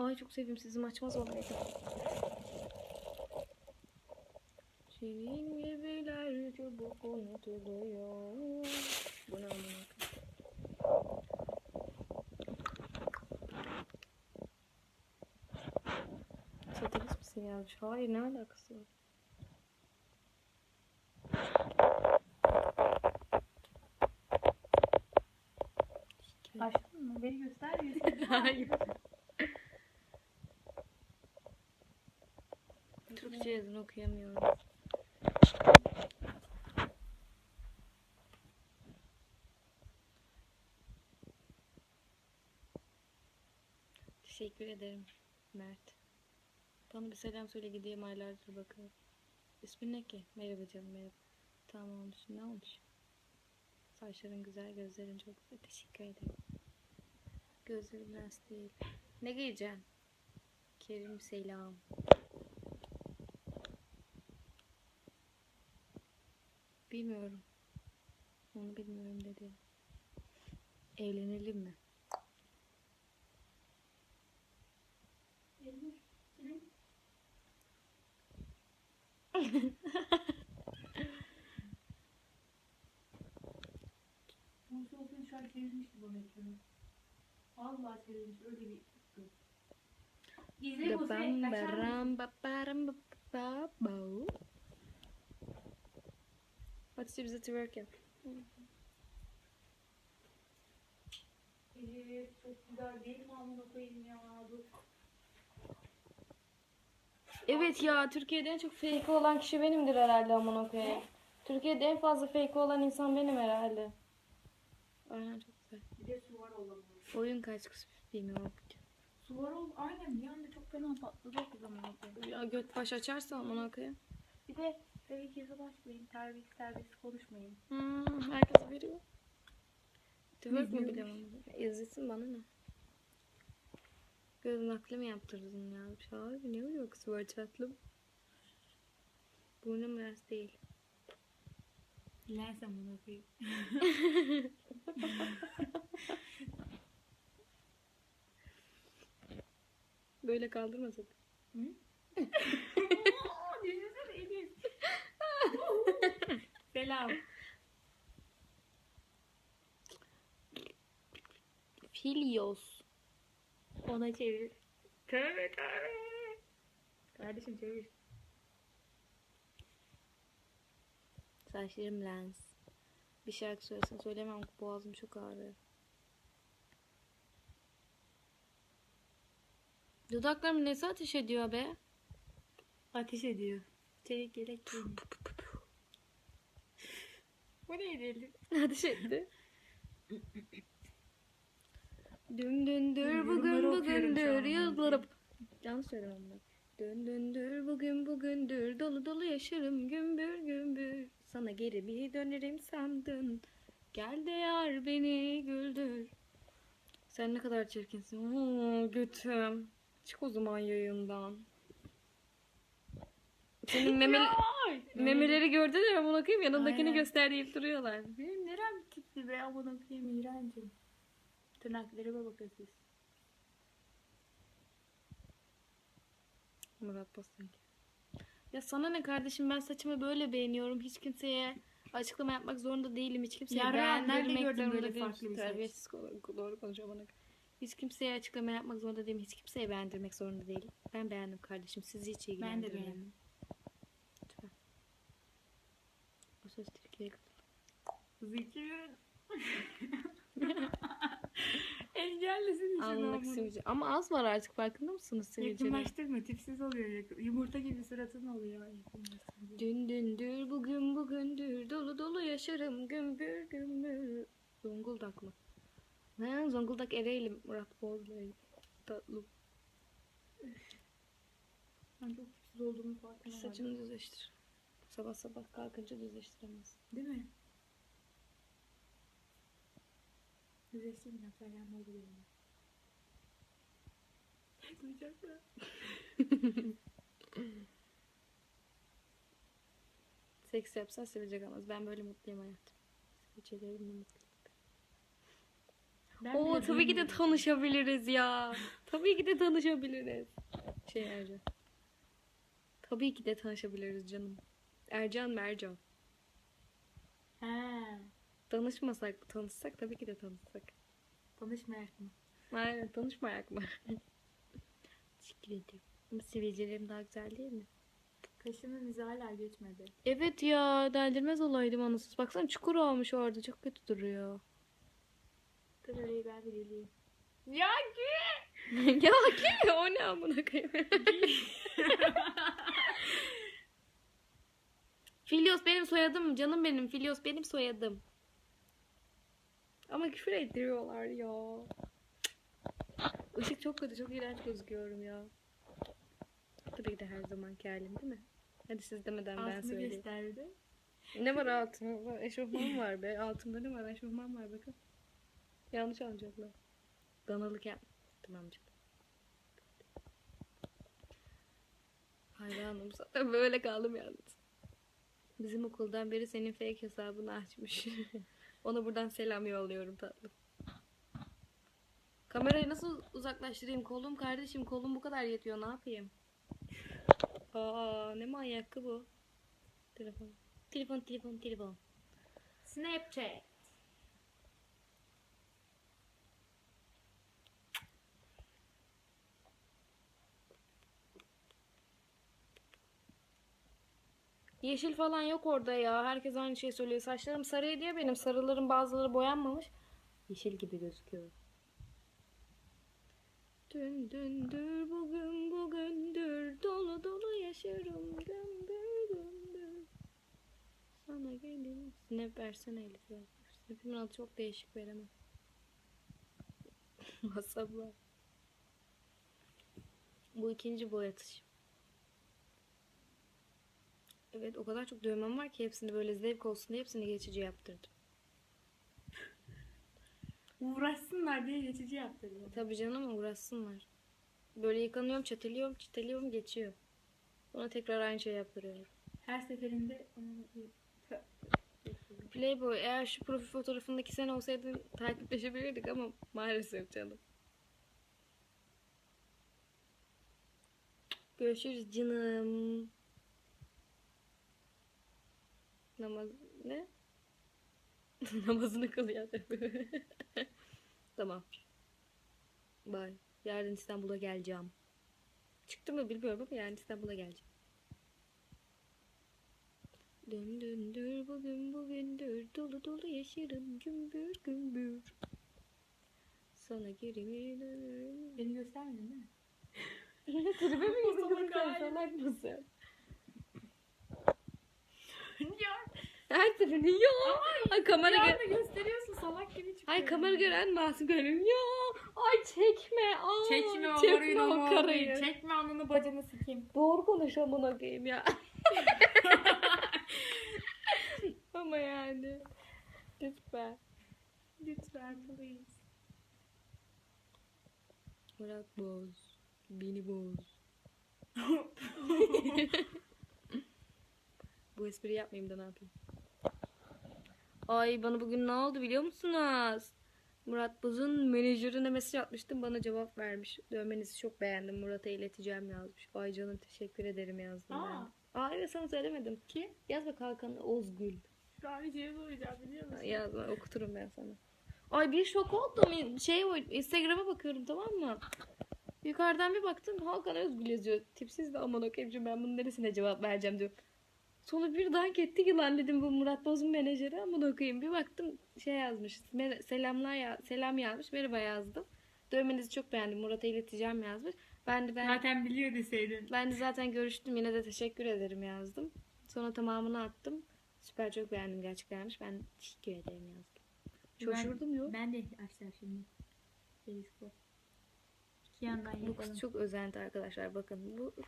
Ay çok sevdim sizin açmaz olaydı. Senin gibiler çabuk unutuluyor. Bu ne koyayım? Satanist misin yazmış? Hayır ne alakası var? Açtın mı? Beni göster. Hayır. Okuyamıyorum. Teşekkür ederim Mert. Bana bir selam söyle gideyim aylardır bakalım. İsmin ne ki? Merhaba canım merhaba. Tamam olmuş. Ne olmuş? Saçların güzel, gözlerin çok güzel. Teşekkür ederim. Gözlerim lens değil. Ne giyeceksin? Kerim selam. Bilmiyorum. Onu bilmiyorum dedi. Evlenelim mi? Şu an çevirmişti bana ekranı. Allah çevirmiş öyle bir. İzle bu Bam sen. baram işte bize twerk yap. Evet çok güzel değil mi amına koyayım ya. Dur. Evet ya Türkiye'de en çok fake olan kişi benimdir herhalde amına koyayım. Türkiye'de en fazla fake olan insan benim herhalde. Aynen çok güzel. Bir de su var olamıyor. Oyun kaç kız bilmiyorum. Su var ol aynen bir anda çok fena patladı o zaman. Ya göt baş açarsa amına koyayım. Bir de böyle kese başlayın. Terbiyesiz terbiyesiz konuşmayın. Hmm, herkes veriyor. Twerk mü bilemem. İzlesin bana ne? Göz nakli mi yaptırdın ya? Abi ne oluyor kız var tatlım? Burnum biraz değil. Lens amına koyayım. Böyle kaldırmasak. Düşünsene Elif. Selam. Filios. Ona çevir. Tövbe tövbe. Kardeşim çevir. Saçlarım lens. Bir şarkı söylesen söylemem boğazım çok ağrıyor. Dudaklarım nesi ateş ediyor be? Ateş ediyor. Çelik yelek giymiş. Bu neydi Elif? Ateş etti. Dün dündür bugün bugündür yazlarım. Yanlış söylemem ben. Dün dündür bugün bugündür dolu dolu yaşarım gümbür gümbür. Sana geri bir dönerim sandın. Gel de yar beni güldür. Sen ne kadar çirkinsin. Oo, götüm. Çık o zaman yayından. Senin memeli, memeleri gördüler ama bakayım yanındakini Aynen. göster deyip duruyorlar. Benim nerem tipli be amına koyayım iğrencim. Tırnaklarıma bakın siz. Murat Bostanki. Ya sana ne kardeşim ben saçımı böyle beğeniyorum. Hiç kimseye açıklama yapmak zorunda değilim. Hiç kimseye Ya Reyhan, nerede beğendirmek zorunda değilim. Terbiyesiz doğru konuşuyor bana. Hiç kimseye açıklama yapmak zorunda değilim. Hiç kimseye beğendirmek zorunda değilim. Ben beğendim kardeşim. Sizi hiç Ben ilgilendirmiyor. de beğendim. Lütfen. O söz Türkiye'ye kadar. Zeki. Engellisin için sivilce. Ama az var artık farkında mısınız sivilceleri? Yakınlaştırma tipsiz oluyor. yakın- Yumurta gibi suratın oluyor. yakınlaştırınca. Dün dündür bugün bugündür dolu dolu yaşarım gümbür gümbür. Zonguldak mı? Ne Zonguldak Ereğli Murat Bozbey. Tatlı. Ben çok tipsiz olduğumu farkına vardım. Saçını düzleştir. Sabah sabah kalkınca düzleştiremez. Değil mi? Sen yanına olur benim. Duyacaklar. Seks yapsan sevecek ama ben böyle mutluyum hayatım. Sivilcelerimle mutluyum. Ben Oo tabii ki de tanışabiliriz ya. Tabii ki de tanışabiliriz. Şey Ercan. Tabii ki de tanışabiliriz canım. Ercan Mercan. He. Tanışmasak, tanışsak tabii ki de tanışsak. Tanışmayak mı? Aynen tanışmayak mı? Teşekkür ederim. Ama sivilcelerim daha güzel değil mi? Kaşının izi hala geçmedi. Evet ya deldirmez olaydım anasız. Baksana çukur olmuş orada çok kötü duruyor. Dur orayı ben bir geleyim. Ya ya ki o ne amına koyayım. Filios benim soyadım canım benim. Filios benim soyadım. Ama küfür ettiriyorlar ya. Işık çok kötü, çok iğrenç gözüküyorum ya. Tabii ki de her zamanki halim değil mi? Hadi siz demeden ben Altını söyleyeyim. gösterdi. Ne var altımda? Eşofman var be. Altımda ne var? Eşofman var bakın. Yanlış anlayacaklar. Danalık yap. Tamam canım. Hayranım zaten böyle kaldım yalnız. Bizim okuldan biri senin fake hesabını açmış. Ona buradan selam yolluyorum tatlım. Kamerayı nasıl uzaklaştırayım? Kolum kardeşim kolum bu kadar yetiyor ne yapayım? Aa ne manyakı bu? Telefon. Telefon telefon telefon. Snapchat. Yeşil falan yok orada ya. Herkes aynı şeyi söylüyor. Saçlarım sarıydı ya benim. Sarıların bazıları boyanmamış. Yeşil gibi gözüküyor. Dün dündür bugün bugündür dolu dolu yaşarım gümbür gümbür. Sana gelin. Snap versene Elif ya. Snap'imin adı çok değişik veremem. WhatsApp'la. Bu ikinci boyatış. Evet o kadar çok dövmem var ki hepsini böyle zevk olsun diye hepsini geçici yaptırdım. Uğraşsınlar diye geçici yaptırdım. Tabii canım uğraşsınlar. Böyle yıkanıyorum, çatılıyorum, çiteliyorum, geçiyor. Sonra tekrar aynı şey yaptırıyorum. Her seferinde. Playboy eğer şu profil fotoğrafındaki sen olsaydın takipleşebilirdik ama maalesef canım. Görüşürüz canım. Namaz ne? Namazını kıl ya. tamam. Bye. Yarın İstanbul'a geleceğim. Çıktı mı bilmiyorum ama yarın İstanbul'a geleceğim. Dün dündür bugün bugündür dolu dolu yaşarım gümbür gümbür. Sana geri dönerim. Beni göstermedin değil mi? Tribe mi girdin sen? Salak mısın? ya Her seferinde ya. Ay kamera gö- gösteriyorsun salak gibi çıkıyor. Ay kamera gören masum görüyorum. Ya. Ay çekme. Aa, Çekme o çekme o karayı. Çekme ananı bacını sikeyim. Doğru konuş amına koyayım ya. Ama yani. Lütfen. Lütfen please. Murat Boz. Beni boz. Bu espri yapmayayım da ne yapayım? Ay bana bugün ne oldu biliyor musunuz? Murat Boz'un menajerine mesaj atmıştım bana cevap vermiş. Dövmenizi çok beğendim Murat'a ileteceğim yazmış. Ay canım teşekkür ederim yazdım Aa. ben. Aa evet sana söylemedim. Ki? Yaz bak Hakan Ozgül. Şey soracağım biliyor musun? Yaz ben okuturum ben sana. Ay bir şok oldum. Şey Instagram'a bakıyorum tamam mı? Yukarıdan bir baktım Hakan Özgül yazıyor. Tipsiz de aman okuyayım ben bunun neresine cevap vereceğim diyor. Sonra bir dank etti ki lan dedim bu Murat Boz'un menajeri aman okuyayım. Bir baktım şey yazmış. selamlar ya selam yazmış. Merhaba yazdım. Dövmenizi çok beğendim. Murat'a ileteceğim yazmış. Ben de ben Zaten biliyor deseydin. ben de zaten görüştüm yine de teşekkür ederim yazdım. Sonra tamamını attım. Süper çok beğendim gerçekten yazmış. Ben teşekkür ederim yazdım. Şaşırdım yok. Ben de açacağım şimdi. Periskop. İki yandan Bu kız çok özenti arkadaşlar bakın. Bu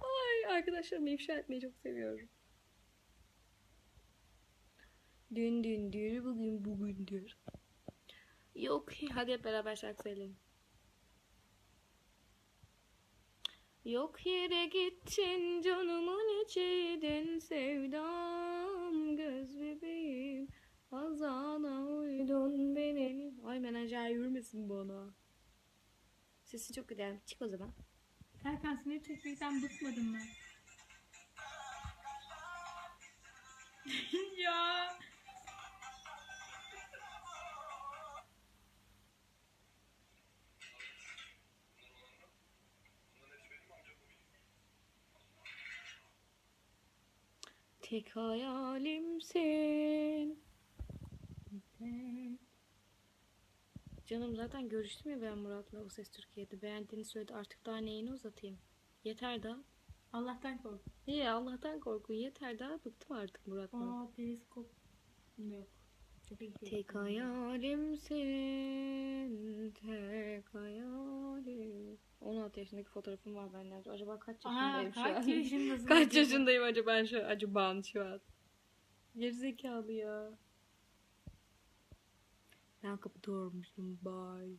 Ay arkadaşlarımı ifşa etmeyi çok seviyorum. Dün dündür bugün bugündür. Yok hadi hep beraber şarkı söyleyelim. Yok yere gittin canımın içiydin sevdam göz bebeğim Azana uydun benim Ay menajer yürümesin bana Sesi çok güzel çık o zaman Serkan sinir çekmekten bıkmadım ben. ya. Tek hayalimsin. Canım zaten görüştüm ya ben Murat'la o ses Türkiye'de. Beğendiğini söyledi. Artık daha neyini uzatayım? Yeter daha. Allah'tan kork. İyi Allah'tan korkun yeter daha bıktım artık Murat'la Aa periskop. Yok. Çok iyi. Tek hayalimsin, tek hayalim. 16 yaşındaki fotoğrafım var benden. Acaba kaç Aa, yaşındayım şu kaç an? yaşındasın? kaç acaba? yaşındayım acaba şu acaba şu an? Gerizekalı ya. Ben kapatıyorum şimdi bye.